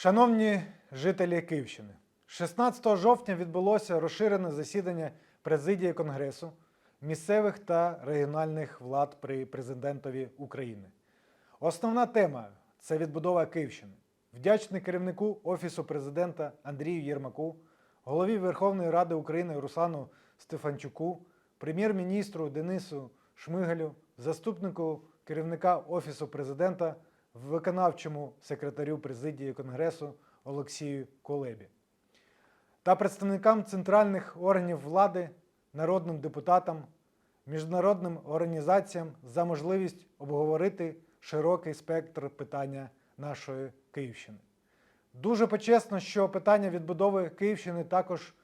Шановні жителі Київщини, 16 жовтня відбулося розширене засідання президії Конгресу місцевих та регіональних влад при президентові України. Основна тема це відбудова Київщини. Вдячний керівнику Офісу президента Андрію Єрмаку, голові Верховної Ради України Руслану Стефанчуку, прем'єр-міністру Денису Шмигалю, заступнику керівника Офісу президента, виконавчому секретарю президії Конгресу Олексію Колебі та представникам центральних органів влади, народним депутатам, міжнародним організаціям за можливість обговорити широкий спектр питання нашої Київщини. Дуже почесно, що питання відбудови Київщини також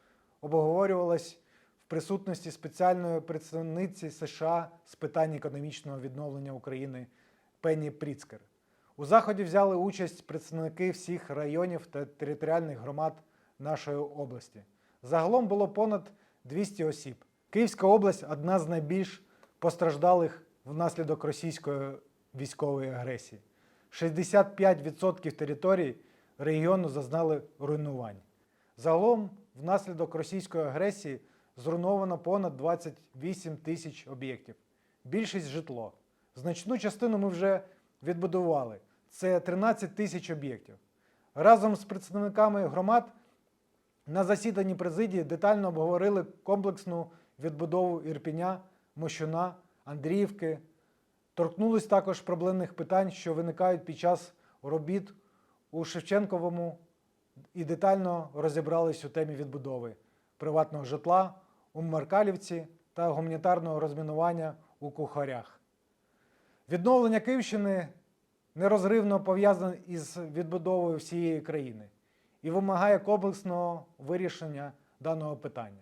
обговорювалось в присутності спеціальної представниці США з питань економічного відновлення України Пенні Пріцкер. У заході взяли участь представники всіх районів та територіальних громад нашої області. Загалом було понад 200 осіб. Київська область одна з найбільш постраждалих внаслідок російської військової агресії. 65% територій регіону зазнали руйнувань. Загалом, внаслідок російської агресії зруйновано понад 28 тисяч об'єктів. Більшість житло. Значну частину ми вже відбудували. Це 13 тисяч об'єктів. Разом з представниками громад на засіданні президії детально обговорили комплексну відбудову Ірпіня, Мощуна, Андріївки. Торкнулись також проблемних питань, що виникають під час робіт у Шевченковому і детально розібрались у темі відбудови приватного житла у Маркалівці та гуманітарного розмінування у Кухарях. Відновлення Київщини нерозривно пов'язане із відбудовою всієї країни і вимагає комплексного вирішення даного питання.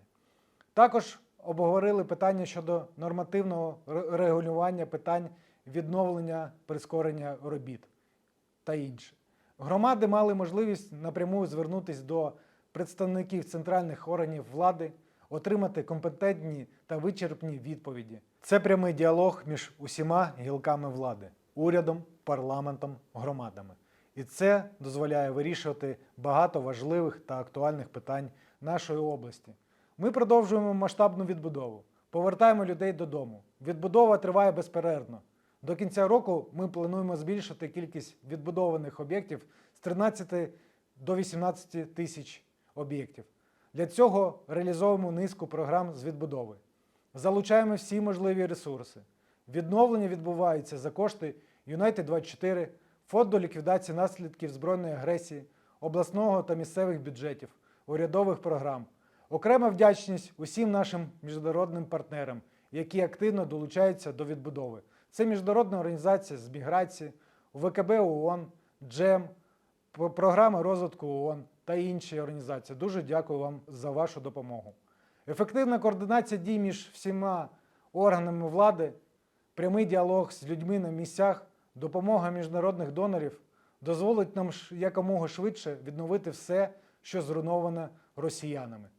Також обговорили питання щодо нормативного регулювання питань відновлення прискорення робіт та інше. Громади мали можливість напряму звернутися до представників центральних органів влади, отримати компетентні та вичерпні відповіді. Це прямий діалог між усіма гілками влади, урядом, парламентом, громадами. І це дозволяє вирішувати багато важливих та актуальних питань нашої області. Ми продовжуємо масштабну відбудову, повертаємо людей додому. Відбудова триває безперервно. До кінця року ми плануємо збільшити кількість відбудованих об'єктів з 13 до 18 тисяч об'єктів. Для цього реалізовуємо низку програм з відбудови. Залучаємо всі можливі ресурси. Відновлення відбувається за кошти United 24 фонду ліквідації наслідків збройної агресії, обласного та місцевих бюджетів, урядових програм. Окрема вдячність усім нашим міжнародним партнерам, які активно долучаються до відбудови. Це міжнародна організація з міграції, УВКБ ООН, Джем, П- програма розвитку ООН та інші організації. Дуже дякую вам за вашу допомогу. Ефективна координація дій між всіма органами влади, прямий діалог з людьми на місцях, допомога міжнародних донорів дозволить нам якомога швидше відновити все, що зруйноване росіянами.